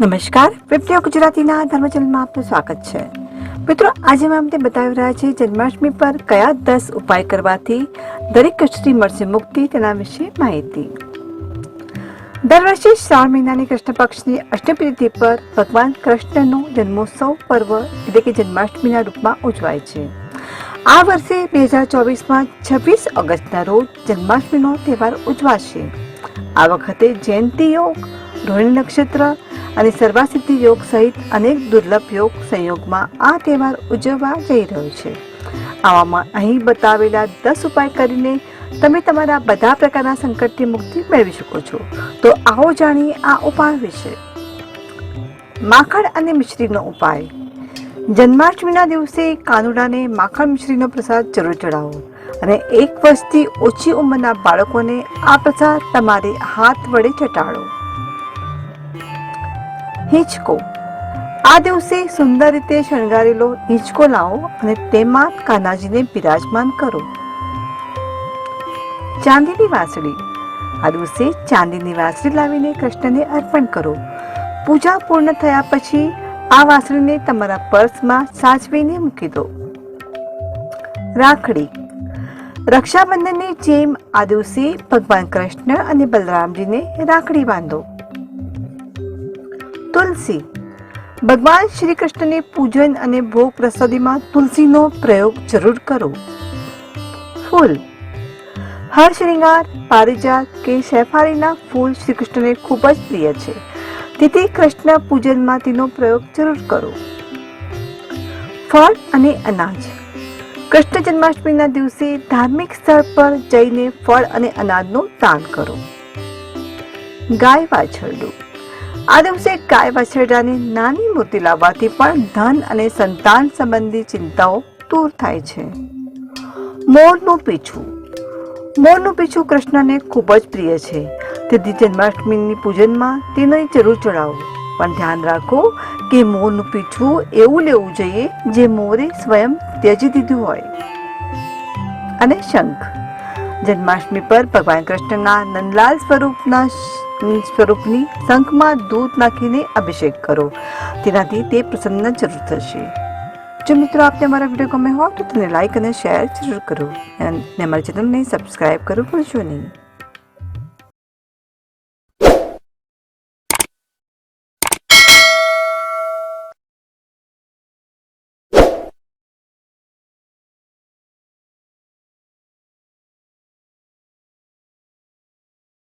નમસ્કાર, વિપ્રિય ગુજરાતીના ધર્મ ચેનલમાં આપનું સ્વાગત છે. મિત્રો, આજે મેં અમને બતાવી રહ્યા છે જન્માષ્ટમી પર કયા દસ ઉપાય કરવાથી દરેક કષ્ટથી મળશે મુક્તિ તેના વિશે માહિતી. દર વર્ષે શ્રાવણ મહિનાની કૃષ્ણ પક્ષની અષ્ટમી તિથિ પર ભગવાન કૃષ્ણનો જન્મોત્સવ પર્વ એટલે કે જન્માષ્ટમીના રૂપમાં ઉજવાય છે. આ વર્ષે બે હજાર ચોવીસમાં છવ્વીસ ઓગસ્ટના રોજ જન્માષ્ટમીનો તહેવાર ઉજવાશે. આ વખતે જયંતિ યોગ, રોહિણી નક્ષત્ર અને સર્વાસિદ્ધિ યોગ સહિત અનેક દુર્લભ યોગ સંયોગમાં આ તહેવાર ઉજવવા જઈ રહ્યો છે. આવામાં અહીં બતાવેલા દસ ઉપાય કરીને તમે તમારા બધા પ્રકારના સંકટથી મુક્તિ મેળવી શકો છો. તો આવો જાણીએ આ ઉપાય વિશે. માખણ અને મિશ્રીનો ઉપાય. જન્માષ્ટમીના દિવસે કાનુડાને માખણ મિશ્રીનો પ્રસાદ જરૂર ચડાવો અને એક વર્ષથી ઓછી ઉંમરના બાળકોને આ પ્રસાદ તમારે હાથ વડે ચટાડો. હિંચકો. આ દિવસે સુંદર રીતે શણગારેલો હિંચકો લાવો અને તેમાં કાનાજીને બિરાજમાન કરો. ચાંદીની વાસળી. આ દિવસે ચાંદીની વાસળી લાવીને કૃષ્ણને અર્પણ કરો. પૂજા પૂર્ણ થયા પછી આ વાસળીને તમારા પર્સમાં સાચવીને મૂકી દો. રાખડી. રક્ષાબંધનની જેમ આ દિવસે ભગવાન કૃષ્ણ અને બલરામજીને રાખડી બાંધો. તુલસી. ભગવાન શ્રી કૃષ્ણને પૂજન અને ભોગ પ્રસાદીમાં તુલસીનો પ્રયોગ જરૂર કરો. ફૂલ. હર શ્રૃંગાર પારિજાત કે શેફાળીના ફૂલ શ્રી કૃષ્ણને ખૂબ જ પ્રિય છે. તેથી કૃષ્ણ પૂજનમાં તેનો પ્રયોગ જરૂર કરો. ફળ અને અનાજ. કૃષ્ણ જન્માષ્ટમીના દિવસે ધાર્મિક સ્થળ પર જઈને ફળ અને અનાજનું દાન કરો. ગાય વાછરડું. આ દિવસે ગાય વાછરડાની નાની મૂર્તિ લાવવાથી પણ ધન અને સંતાન સંબંધી ચિંતાઓ દૂર થાય છે. મોરનું પીછું. મોરનું પીછું કૃષ્ણને ખૂબ જ પ્રિય છે. તેથી જન્માષ્ટમીની પૂજનમાં તેને જરૂર ચડાવો પણ ધ્યાન રાખો કે મોરનું પીછું એવું લેવું જોઈએ જે મોરે સ્વયં ત્યજી દીધું હોય. અને શંખ. જન્માષ્ટમી પર ભગવાન કૃષ્ણના નંદલાલ સ્વરૂપના સ્વરૂપની શંખમાં દૂધ નાખીને અભિષેક કરો. તેનાથી તે પ્રસન્ન જરૂર થશે. જો મિત્રો આપને અમારા વીડિયો ગમે હોય તો તેને લાઇક અને શેર જરૂર કરો. અને અમારા ચેનલને સબસ્ક્રાઈબ કરવું ભૂલશો નહીં.